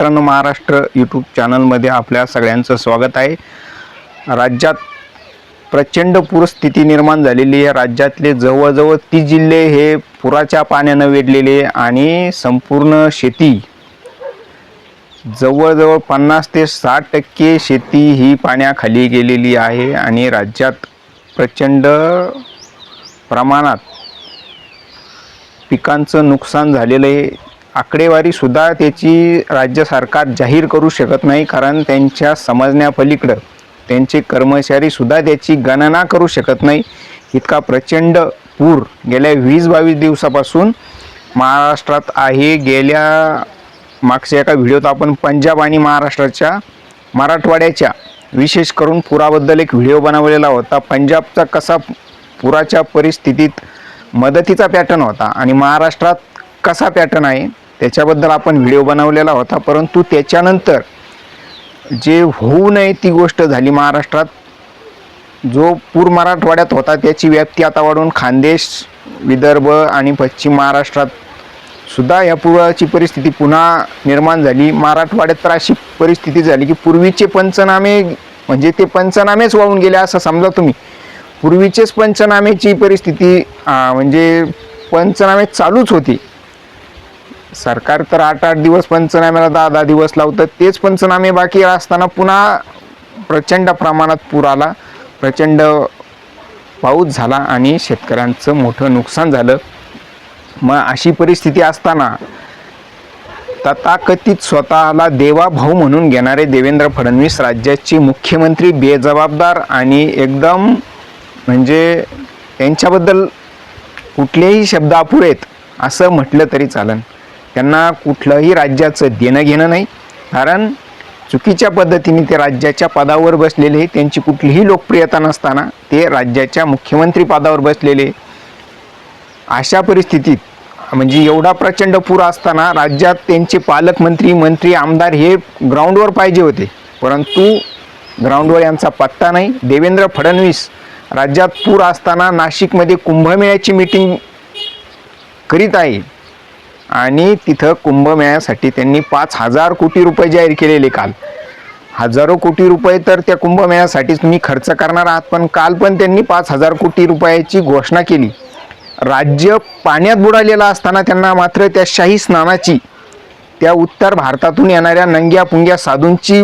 मित्रांनो महाराष्ट्र यूट्यूब चॅनलमध्ये आपल्या सगळ्यांचं स्वागत आहे. राज्यात प्रचंड पूरस्थिती निर्माण झालेली आहे. राज्यातले जवळजवळ तीस जिल्हे हे पुराच्या पाण्यानं वेढलेले आणि संपूर्ण शेती जवळजवळ पन्नास ते साठ टक्के शेती ही पाण्याखाली गेलेली आहे आणि राज्यात प्रचंड प्रमाणात पिकांचं नुकसान झालेलं आहे. आकडेवारीसुद्धा त्याची राज्य सरकार जाहीर करू शकत नाही कारण त्यांच्या समजण्यापलीकडं त्यांचे कर्मचारीसुद्धा त्याची गणना करू शकत नाही. इतका प्रचंड पूर गेल्या वीस बावीस दिवसापासून महाराष्ट्रात आहे. गेल्या मागच्या एका व्हिडिओत आपण पंजाब आणि महाराष्ट्राच्या मराठवाड्याच्या विशेष करून पुराबद्दल एक व्हिडिओ बनवलेला होता. पंजाबचा कसा पुराच्या परिस्थितीत मदतीचा पॅटर्न होता आणि महाराष्ट्रात कसा पॅटर्न आहे त्याच्याबद्दल आपण व्हिडिओ बनवलेला होता परंतु त्याच्यानंतर जे होऊ नये ती गोष्ट झाली महाराष्ट्रात. जो पूर मराठवाड्यात होता त्याची व्याप्ती आता वाढून खानदेश विदर्भ आणि पश्चिम महाराष्ट्रात सुद्धा या पुराची परिस्थिती पुन्हा निर्माण झाली. मराठवाड्यात तर अशी परिस्थिती झाली की पूर्वीचे पंचनामे म्हणजे ते पंचनामेच वाहून गेले असं समजा तुम्ही. पूर्वीचेच पंचनामेची परिस्थिती म्हणजे पंचनामे चालूच होती. सरकार तर आठ आठ दिवस पंचनाम्याला दहा दहा दिवस लावतं. तेच पंचनामे बाकी असताना पुन्हा प्रचंड प्रमाणात पूर आला. प्रचंड पाऊस झाला आणि शेतकऱ्यांचं मोठं नुकसान झालं. मग अशी परिस्थिती असताना तथाकथित स्वतःला देवा भाऊ म्हणून घेणारे देवेंद्र फडणवीस राज्याचे मुख्यमंत्री बेजबाबदार आणि एकदम म्हणजे त्यांच्याबद्दल कुठलेही शब्द अपुरेत असं म्हटलं तरी चालन. त्यांना कुठलंही राज्याचं देणं घेणं नाही. कारण चुकीच्या पद्धतीने ते राज्याच्या पदावर बसलेले त्यांची कुठलीही लोकप्रियता नसताना ते राज्याच्या मुख्यमंत्री पदावर बसलेले अशा परिस्थितीत म्हणजे एवढा प्रचंड पूर असताना राज्यात त्यांचे पालकमंत्री मंत्री आमदार हे ग्राउंडवर पाहिजे होते. परंतु ग्राउंडवर यांचा पत्ता नाही. देवेंद्र फडणवीस राज्यात पूर असताना नाशिकमध्ये कुंभमेळ्याची मीटिंग करीत आहे आणि तिथं कुंभमेळ्यासाठी त्यांनी पाच हजार कोटी रुपये जाहीर केलेले काल. हजारो कोटी रुपये तर त्या कुंभमेळ्यासाठीच तुम्ही खर्च करणार आहात पण काल पण त्यांनी पाच हजार कोटी रुपयाची घोषणा केली. राज्य पाण्यात बुडालेलं असताना त्यांना मात्र त्या शाही स्नानाची त्या उत्तर भारतातून येणाऱ्या नंग्या पुंग्या साधूंची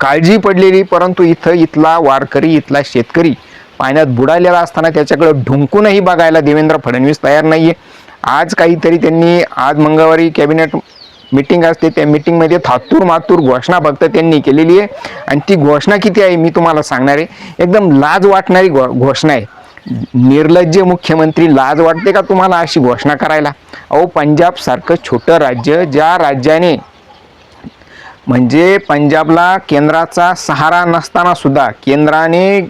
काळजी पडलेली परंतु इथं इथला वारकरी इथला शेतकरी पाण्यात बुडालेला असताना त्याच्याकडे ढुंकूनही बघायला देवेंद्र फडणवीस तयार नाही आहे आज काहीतरी त्यांनी आज मंगळवारी कॅबिनेट मीटिंग असते त्या मीटिंगमध्ये थातूर मातूर घोषणा फक्त त्यांनी केलेली आहे. आणि ती घोषणा किती आहे मी तुम्हाला सांगणार आहे. एकदम लाज वाटणारी घो घोषणा आहे. निर्लज्ज मुख्यमंत्री लाज वाटते का तुम्हाला अशी घोषणा करायला? अहो पंजाब सारखं छोटं राज्य ज्या राज्याने म्हणजे पंजाबला केंद्राचा सहारा नसताना सुद्धा केंद्राने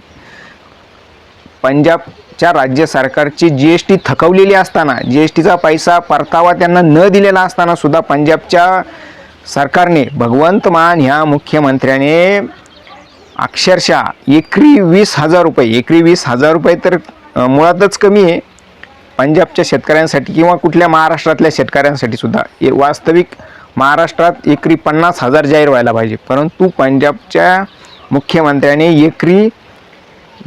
च्या राज्य सरकारची जी एस टी थकवलेली असताना जी एस टीचा पैसा परतावा त्यांना न दिलेला असताना सुद्धा पंजाबच्या सरकारने भगवंत मान ह्या मुख्यमंत्र्याने अक्षरशः एकरी वीस हजार रुपये एकरी वीस हजार रुपये तर मुळातच कमी आहे. पंजाबच्या शेतकऱ्यांसाठी किंवा कुठल्या महाराष्ट्रातल्या शेतकऱ्यांसाठी सुद्धा. हे वास्तविक महाराष्ट्रात एकरी पन्नास हजार जाहीर व्हायला पाहिजे. परंतु पंजाबच्या मुख्यमंत्र्याने एकरी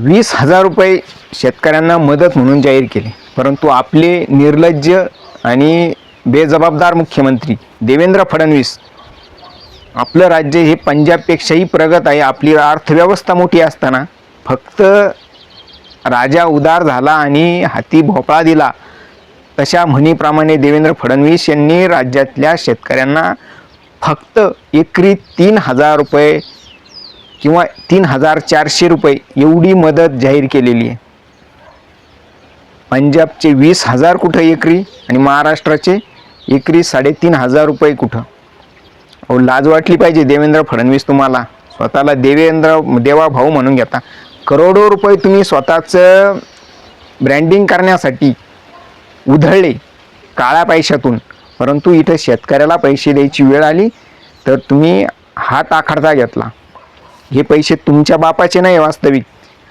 वीस हजार रुपये शेतकऱ्यांना मदत म्हणून जाहीर केली. परंतु आपले निर्लज्ज आणि बेजबाबदार मुख्यमंत्री देवेंद्र फडणवीस आपलं राज्य हे पंजाबपेक्षाही प्रगत आहे. आपली अर्थव्यवस्था मोठी असताना फक्त राजा उदार झाला आणि हाती भोपळा दिला तशा म्हणीप्रमाणे देवेंद्र फडणवीस यांनी राज्यातल्या शेतकऱ्यांना फक्त एकरी तीन हजार रुपये किंवा तीन हजार चारशे रुपये एवढी मदत जाहीर केलेली आहे. पंजाबचे वीस हजार कुठं एकरी आणि महाराष्ट्राचे एकरी साडेतीन हजार रुपये कुठं? अहो लाज वाटली पाहिजे देवेंद्र फडणवीस तुम्हाला. स्वतःला देवेंद्र देवा भाऊ म्हणून घेता. करोडो रुपये तुम्ही स्वतःचं ब्रँडिंग करण्यासाठी उधळले काळ्या पैशातून. परंतु इथं शेतकऱ्याला पैसे द्यायची वेळ आली तर तुम्ही हात आखडता घेतला. हे पैसे तुमच्या बापाचे नाही वास्तविक.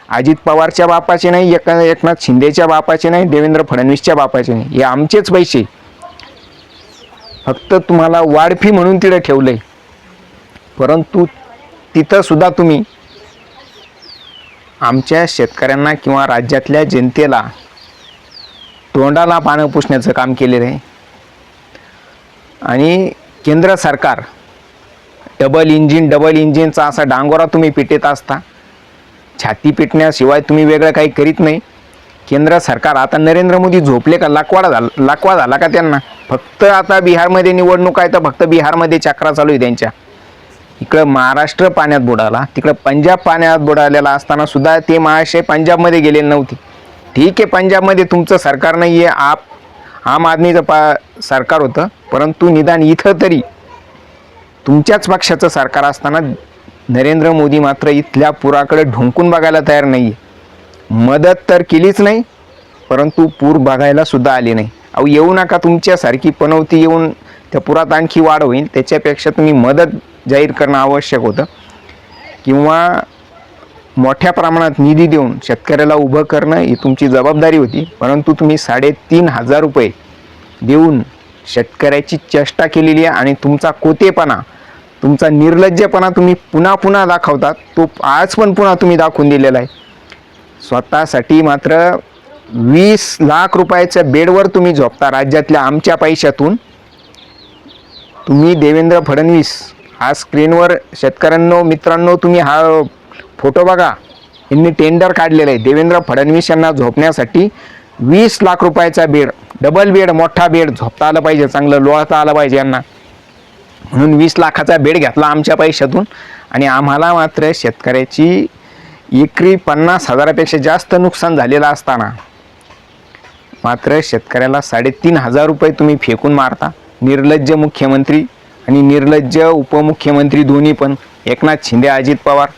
अजित पवारच्या बापाचे नाही एक एकनाथ शिंदेच्या बापाचे नाही देवेंद्र फडणवीसच्या बापाचे नाही. हे आमचेच पैसे. फक्त तुम्हाला वाढफी म्हणून तिथं ठेवलं आहे परंतु तिथंसुद्धा तुम्ही आमच्या शेतकऱ्यांना किंवा राज्यातल्या जनतेला तोंडाला पानं पुसण्याचं काम केलेलं आहे. आणि केंद्र सरकार डबल इंजिन डबल इंजिनचा असा डांगोरा तुम्ही पिटेत असता. छाती पिटण्याशिवाय तुम्ही वेगळं काही करीत नाही. केंद्र सरकार आता नरेंद्र मोदी झोपले का? लाकवाडा झाला लाकवा झाला का त्यांना? फक्त आता बिहारमध्ये निवडणूक आहे तर फक्त बिहारमध्ये चक्रा चालू आहे त्यांच्या. इकडं महाराष्ट्र पाण्यात बुडाला तिकडं पंजाब पाण्यात बुडालेला असताना सुद्धा ते महाशय पंजाबमध्ये गेलेले नव्हते. ठीक आहे पंजाबमध्ये तुमचं सरकार नाही आहे आप आम आदमीचं पा सरकार होतं परंतु निदान इथं तरी तुमच्याच पक्षाचं सरकार असताना नरेंद्र मोदी मात्र इथल्या पुराकडे ढुंकून बघायला तयार नाही आहे मदत तर केलीच नाही परंतु पूर बघायला सुद्धा आली नाही. अहो येऊ नका तुमच्यासारखी पनवती येऊन त्या पुरात आणखी वाढ होईल त्याच्यापेक्षा तुम्ही मदत जाहीर करणं आवश्यक होतं. किंवा मोठ्या प्रमाणात निधी देऊन शेतकऱ्याला उभं करणं ही तुमची जबाबदारी होती परंतु तुम्ही साडेतीन हजार रुपये देऊन शेतकऱ्याची चेष्टा केलेली आहे आणि तुमचा कोतेपणा तुमचा निर्लज्जपणा तुम्ही पुन्हा पुन्हा दाखवतात. तो आज पण पुन्हा तुम्ही दाखवून दिलेला आहे. स्वतःसाठी मात्र वीस लाख रुपयाच्या बेडवर तुम्ही झोपता. राज्यातल्या आमच्या पैशातून तुम्ही देवेंद्र फडणवीस हा स्क्रीनवर शेतकऱ्यांनो मित्रांनो तुम्ही हा फोटो बघा. यांनी टेंडर काढलेलं आहे. देवेंद्र फडणवीस यांना झोपण्यासाठी वीस लाख रुपयाचा बेड डबल बेड मोठा बेड झोपता आलं पाहिजे. चांगलं लोळता आलं पाहिजे यांना. म्हणून वीस लाखाचा बेड घेतला आमच्या पैशातून. आणि आम्हाला मात्र शेतकऱ्याची एकरी पन्नास हजारापेक्षा जास्त नुकसान झालेलं असताना मात्र शेतकऱ्याला साडेतीन हजार रुपये तुम्ही फेकून मारता. निर्लज्ज मुख्यमंत्री आणि निर्लज्ज उपमुख्यमंत्री दोन्ही पण. एकनाथ शिंदे अजित पवार.